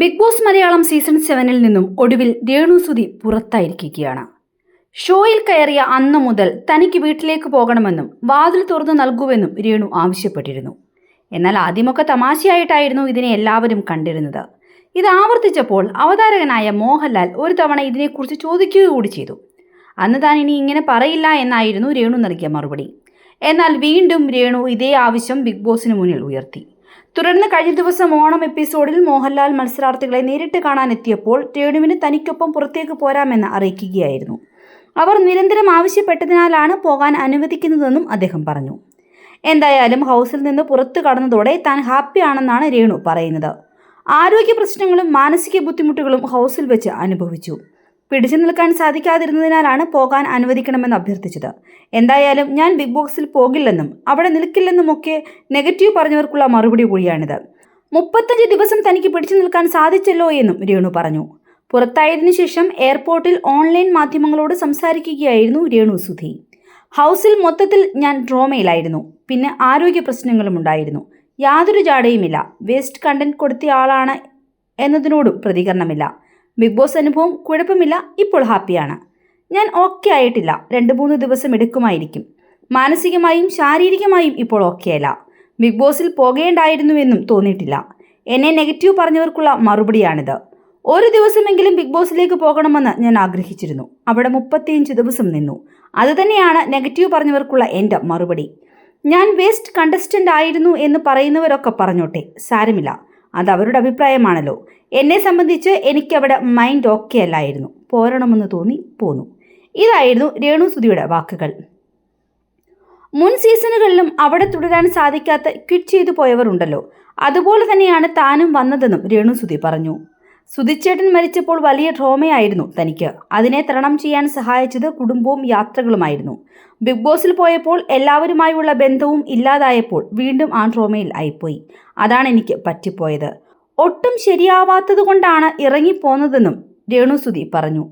Big boss Malayalam season സെവനിൽ നിന്നും ഒടുവിൽ രേണുസുതി പുറത്തായിരിക്കുകയാണ്. ഷോയിൽ കയറിയ അന്ന് മുതൽ തനിക്ക് വീട്ടിലേക്ക് പോകണമെന്നും വാതിൽ തുറന്നു നൽകുമെന്നും രേണു ആവശ്യപ്പെട്ടിരുന്നു. എന്നാൽ ആദ്യമൊക്കെ തമാശയായിട്ടായിരുന്നു ഇതിനെ എല്ലാവരും കണ്ടിരുന്നത്. ഇത് ആവർത്തിച്ചപ്പോൾ അവതാരകനായ മോഹൻലാൽ ഒരു തവണ ഇതിനെക്കുറിച്ച് ചോദിക്കുക കൂടി ചെയ്തു. അന്ന് താൻ ഇനി ഇങ്ങനെ പറയില്ല എന്നായിരുന്നു രേണു നൽകിയ മറുപടി. എന്നാൽ വീണ്ടും രേണു ഇതേ ആവശ്യം ബിഗ് ബോസിന് മുന്നിൽ ഉയർത്തി. തുടർന്ന് കഴിഞ്ഞ ദിവസം ഓണം എപ്പിസോഡിൽ മോഹൻലാൽ മത്സരാർത്ഥികളെ നേരിട്ട് കാണാനെത്തിയപ്പോൾ രേണുവിന് തനിക്കൊപ്പം പുറത്തേക്ക് പോരാമെന്ന് അറിയിക്കുകയായിരുന്നു. അവർ നിരന്തരം ആവശ്യപ്പെട്ടതിനാലാണ് പോകാൻ അനുവദിക്കുന്നതെന്നും അദ്ദേഹം പറഞ്ഞു. എന്തായാലും ഹൗസിൽ നിന്ന് പുറത്തു കടന്നതോടെ താൻ ഹാപ്പിയാണെന്നാണ് രേണു പറയുന്നത്. ആരോഗ്യ പ്രശ്നങ്ങളും മാനസിക ബുദ്ധിമുട്ടുകളും ഹൗസിൽ വെച്ച് അനുഭവിച്ചു. പിടിച്ചു നിൽക്കാൻ സാധിക്കാതിരുന്നതിനാലാണ് പോകാൻ അനുവദിക്കണമെന്ന് അഭ്യർത്ഥിച്ചത്. എന്തായാലും ഞാൻ ബിഗ് ബോക്സിൽ പോകില്ലെന്നും അവിടെ നിൽക്കില്ലെന്നുമൊക്കെ നെഗറ്റീവ് പറഞ്ഞവർക്കുള്ള മറുപടി കൂടിയാണിത്. മുപ്പത്തഞ്ച് ദിവസം തനിക്ക് പിടിച്ചു നിൽക്കാൻ സാധിച്ചല്ലോ എന്നും രേണു പറഞ്ഞു. പുറത്തായതിനു ശേഷം എയർപോർട്ടിൽ ഓൺലൈൻ മാധ്യമങ്ങളോട് സംസാരിക്കുകയായിരുന്നു രേണു സുധി. ഹൗസിൽ മൊത്തത്തിൽ ഞാൻ ഡ്രോമയിലായിരുന്നു. പിന്നെ ആരോഗ്യ പ്രശ്നങ്ങളും ഉണ്ടായിരുന്നു. യാതൊരു ജാടയുമില്ല. വേസ്റ്റ് കണ്ടന്റ് കൊടുത്തയാളാണ് എന്നതിനോടും പ്രതികരണമില്ല. ബിഗ് ബോസ് അനുഭവം കുഴപ്പമില്ല ഇപ്പോൾ ഹാപ്പിയാണ്. ഞാൻ ഓക്കെ ആയിട്ടില്ല. രണ്ട് മൂന്ന് ദിവസം എടുക്കുമായിരിക്കും. മാനസികമായും ശാരീരികമായും ഇപ്പോൾ ഓക്കെയല്ല ബിഗ് ബോസിൽ പോകേണ്ടായിരുന്നുവെന്നും തോന്നിയിട്ടില്ല. എന്നെ നെഗറ്റീവ് പറഞ്ഞവർക്കുള്ള മറുപടിയാണിത്. ഒരു ദിവസമെങ്കിലും ബിഗ് ബോസിലേക്ക് പോകണമെന്ന് ഞാൻ ആഗ്രഹിച്ചിരുന്നു. അവിടെ മുപ്പത്തിയഞ്ച് ദിവസം നിന്നു. അതുതന്നെയാണ് നെഗറ്റീവ് പറഞ്ഞവർക്കുള്ള എന്റെ മറുപടി. ഞാൻ വേസ്റ്റ് കണ്ടസ്റ്റന്റ് ആയിരുന്നു എന്ന് പറയുന്നവരൊക്കെ പറഞ്ഞോട്ടെ സാരമില്ല. അത് അവരുടെ അഭിപ്രായമാണല്ലോ. എന്നെ സംബന്ധിച്ച് എനിക്കവിടെ മൈൻഡ് ഓക്കെ അല്ലായിരുന്നു. പോരണമെന്ന് തോന്നി പോന്നു. ഇതായിരുന്നു രേണു സുധിയുടെ വാക്കുകൾ. മുൻ സീസണുകളിലും അവിടെ തുടരാൻ സാധിക്കാത്ത ക്വിറ്റ് ചെയ്തു പോയവർ ഉണ്ടല്ലോ അതുപോലെ തന്നെയാണ് താനും വന്നതെന്നും രേണു സുധി പറഞ്ഞു. സുധിച്ചേട്ടൻ മരിച്ചപ്പോൾ വലിയ ട്രോമയായിരുന്നു തനിക്ക്. അതിനെ തരണം ചെയ്യാൻ സഹായിച്ചത് കുടുംബവും യാത്രകളുമായിരുന്നു. ബിഗ് ബോസിൽ പോയപ്പോൾ എല്ലാവരുമായുള്ള ബന്ധവും ഇല്ലാതായപ്പോൾ വീണ്ടും ആ ട്രോമയിൽ ആയിപ്പോയി. അതാണ് എനിക്ക് പറ്റിപ്പോയത്. ഒട്ടും ശരിയാവാത്തത് കൊണ്ടാണ് ഇറങ്ങിപ്പോന്നതെന്നും രേണുസുതി പറഞ്ഞു.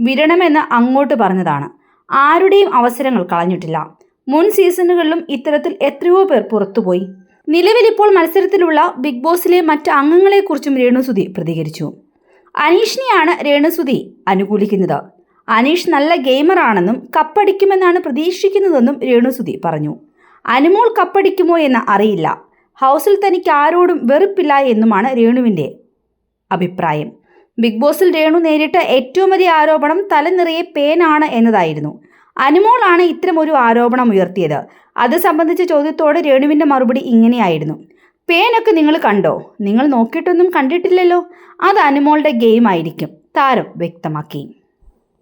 വിടണമെന്ന് അങ്ങോട്ട് പറഞ്ഞതാണ്. ആരുടെയും അവസരങ്ങൾ കളഞ്ഞിട്ടില്ല. മുൻ സീസണുകളിലും ഇത്തരത്തിൽ എത്രയോ പേർ പുറത്തുപോയി. നിലവിലിപ്പോൾ മത്സരത്തിലുള്ള ബിഗ് ബോസിലെ മറ്റ് അംഗങ്ങളെക്കുറിച്ചും രേണുസുതി പ്രതികരിച്ചു. അനീഷിനെയാണ് രേണുസുതി അനുകൂലിക്കുന്നത്. അനീഷ് നല്ല ഗെയിമറാണെന്നും കപ്പടിക്കുമെന്നാണ് പ്രതീക്ഷിക്കുന്നതെന്നും രേണുസുതി പറഞ്ഞു. അനുമോൾ കപ്പടിക്കുമോ എന്ന് അറിയില്ല. ഹൗസിൽ തനിക്ക് ആരോടും വെറുപ്പില്ല എന്നുമാണ് രേണുവിന്റെ അഭിപ്രായം. ബിഗ് ബോസിൽ രേണു നേരിട്ട ഏറ്റവും വലിയ ആരോപണം തലനിറയെ പേനാണ് എന്നതായിരുന്നു. അനുമോളാണ് ഇത്തരം ഒരു ആരോപണം ഉയർത്തിയത്. അത് സംബന്ധിച്ച ചോദ്യത്തോട് രേണുവിന്റെ മറുപടി ഇങ്ങനെയായിരുന്നു. പേനൊക്കെ നിങ്ങൾ കണ്ടോ? നിങ്ങൾ നോക്കിയിട്ടൊന്നും കണ്ടിട്ടില്ലല്ലോ. അത് അനുമോളുടെ ഗെയിം ആയിരിക്കും താരം വ്യക്തമാക്കി.